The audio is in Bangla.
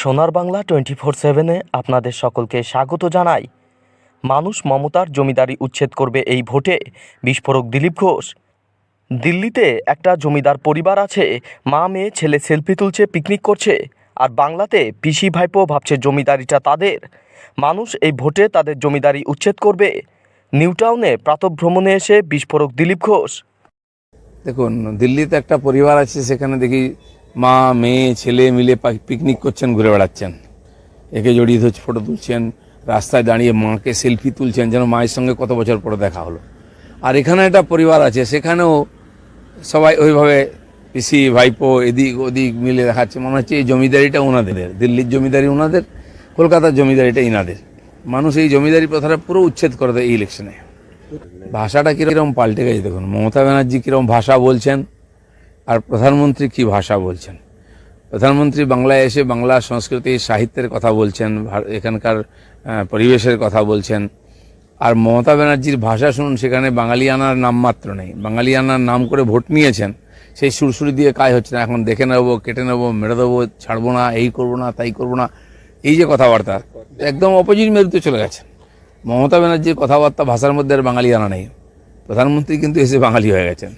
সোনার বাংলা টোয়েন্টি ফোর সেভেনে আপনাদের সকলকে স্বাগত জানাই। মানুষ মমতার জমিদারি উচ্ছেদ করবে এই ভোটে, বিস্ফোরক দিলীপ ঘোষ। দিল্লিতে একটা জমিদার পরিবার আছে, মা, মেয়ে, ছেলে সেলফি তুলছে, পিকনিক করছে, আর বাংলাতে পিসি ভাইপো ভাবছে জমিদারিটা তাদের। মানুষ এই ভোটে তাদের জমিদারি উচ্ছেদ করবে। নিউটাউনে প্রাতভ্রমণে এসে বিস্ফোরক দিলীপ ঘোষ। দেখুন, দিল্লিতে একটা পরিবার আছে, সেখানে দেখি মা, মেয়ে, ছেলে মিলে পিকনিক করছেন, ঘুরে বেড়াচ্ছেন। একে জড়িয়ে ধরছে ফটো তুলছেন, রাস্তায় দাঁড়িয়ে মাকে সেলফি তুলছেন, যেন মায়ের সঙ্গে কত বছর পরে দেখা হলো। আর এখানে একটা পরিবার আছে, সেখানেও সবাই ওইভাবে পিসি, ভাইপো, এদিক ওদিক মিলে দেখাচ্ছে। মনে হচ্ছে এই জমিদারিটা ওনাদের দিল্লির জমিদারি ওনাদের কলকাতার জমিদারিটা ইনাদের। মানুষ এই জমিদারি প্রথাটা পুরো উচ্ছেদ করে দেয় এই ইলেকশনে ভাষাটা কীরকম পাল্টে গেছে দেখুন, মমতা ব্যানার্জি কীরকম ভাষা বলছেন আর প্রধানমন্ত্রী কি ভাষা বলছেন? প্রধানমন্ত্রী বাংলায় এসে বাংলা সংস্কৃতি, সাহিত্যের কথা বলছেন এখানকার পরিবেশের কথা বলছেন। আর মমতা ব্যানার্জির ভাষা শুনুন, সেখানে বাঙালিয়ানার নামমাত্র নেই। বাঙালিয়ানার নাম করে ভোট নিয়েছেন, সেই সুরসুরি দিয়ে কাজ হচ্ছে না। এখন দেখে নেব, কেটে নেব, মেরে দেবো, ছাড়বো না, এই করব না, তাই করব না। এই যে কথাবার্তা, একদম অপোজিট মেরুতে চলে গেছেন মমতা ব্যানার্জির কথাবার্তা ভাষার মধ্যে আর বাঙালিয়ানা নেই। প্রধানমন্ত্রী কিন্তু এসে বাঙালি হয়ে গেছেন।